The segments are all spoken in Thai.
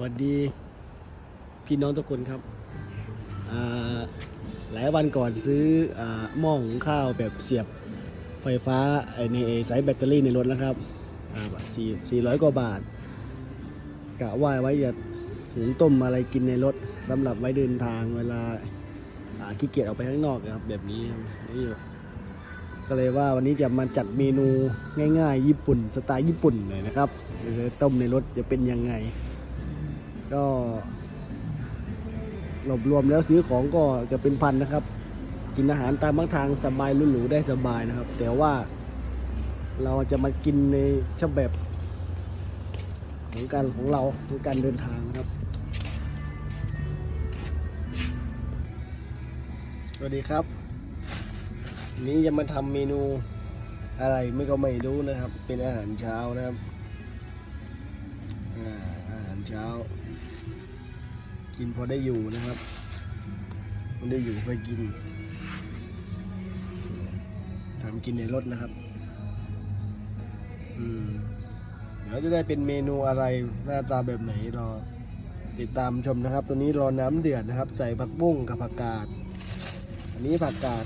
สวัสดีพี่น้องทุกคนครับ หลายวันก่อนซื้ออหม้อหุงข้าวแบบเสียบไฟฟ้าไอ้นี่สายแบตเตอรี่ในรถนะครับสี่สี่ร้อยกว่าบาท กะว่าไว้จะหุงต้มอะไรกินในรถสำหรับไว้เดินทางเวลาขี้เกียจออกไปข้างนอกครับแบบนี้นี่ก็เลยว่าวันนี้จะมาจัดเมนูง่าย ๆ ญี่ปุ่น สไตล์ญี่ปุ่นหน่อยนะครับต้มในรถจะเป็นยังไง ก็รวบรวมแล้วซื้อของก็จะเป็นพันนะครับ กินอาหารตามบางทางสบายหรูๆได้สบายนะครับ แต่ว่าเราจะมากินในฉบับของการของเราของการเดินทางนะครับ สวัสดีครับ นี้จะมาทำเมนูอะไรไม่ก็ไม่รู้นะครับ เป็นอาหารเช้านะครับอ่า เช้า กินพอได้อยู่นะครับพอได้อยู่ไปกินทำกินในรถนะครับ อืมเดี๋ยวจะได้เป็นเมนูอะไรหน้าตาแบบไหนรอติดตามชมนะครับ ตัวนี้รอน้ำเดือดนะครับ ใส่ผักบุ้งกับผักกาด อันนี้ผักกาด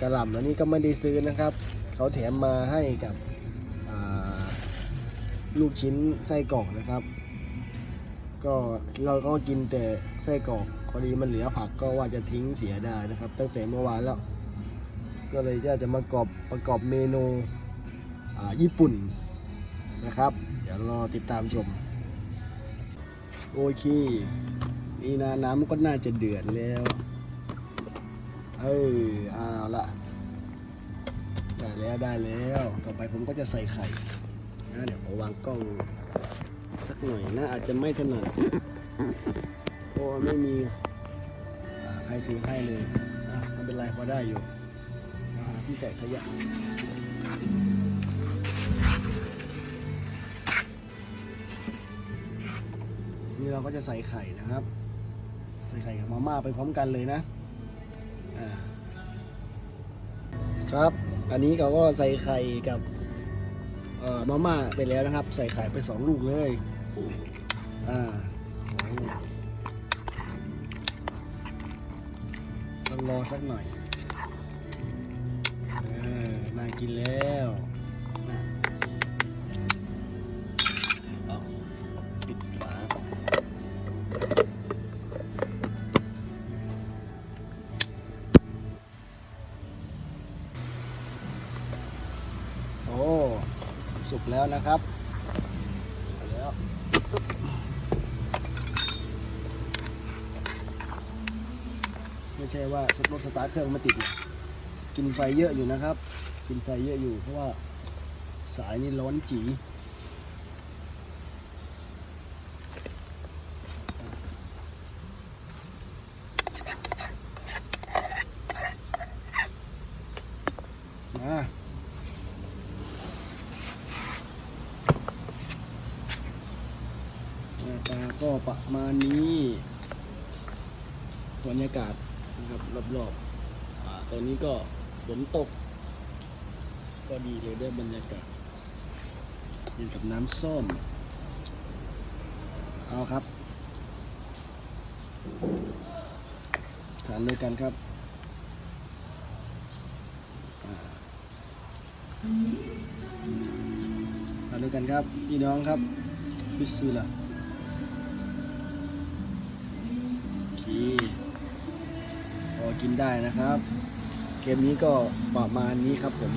กระหล่ำอันนี้ก็ไม่ได้ซื้อนะครับ เขาแถมมาให้กับลูกชิ้นไส้กรอกนะครับ ก็เราก็กินแต่ไส้กรอกพอดีมันเหลือผักก็ว่าจะทิ้งเสียได้นะครับ ตั้งแต่เมื่อวานแล้ว ก็เลยจะจะมากรอบประกอบเมนูอ่าญี่ปุ่นนะครับ เดี๋ยวรอติดตามชม โอเค นี่นะน้ำก็น่าจะเดือดแล้ว เออเอาละได้แล้วได้แล้ว ต่อไปผมก็จะใส่ไข่นะเดี๋ยวขอวางกล้อง หน่อยนะอาจจะไม่ถนัดเพราะไม่มีใครถือให้เลยอะไม่เป็นไรพอได้อยู่ที่ใส่ขยะนี่เราก็จะใส่ไข่นะครับ ใส่ไข่กับมาม่าไปพร้อมกันเลยนะครับ อันนี้เราก็ใส่ไข่กับ มาม่าไปแล้วนะครับ ใส่ไข่ไปสองลูกเลย อ่าต้องรอสักหน่อยอน่ากินแล้ว สุกแล้วนะครับสุกแล้วไม่ใช่ว่าสตรถสตาร์ทเครื่องมาติดนะกินไฟเยอะอยู่นะครับ กินไฟเยอะอยู่เพราะว่าสายนี่ร้อนจีมาหน้าตา ก็ประมาณนี้บรรยากาศนะครับรอบๆตอนนี้ก็ฝนตก ก็ดีเลยได้บรรยากาศกินกับน้ำส้ม เอาครับ ทานด้วยกันครับทานด้วยกันครับ พี่น้องครับบิสซิลล่ะ กินได้นะครับ เกมนี้ก็ประมาณนี้ครับผม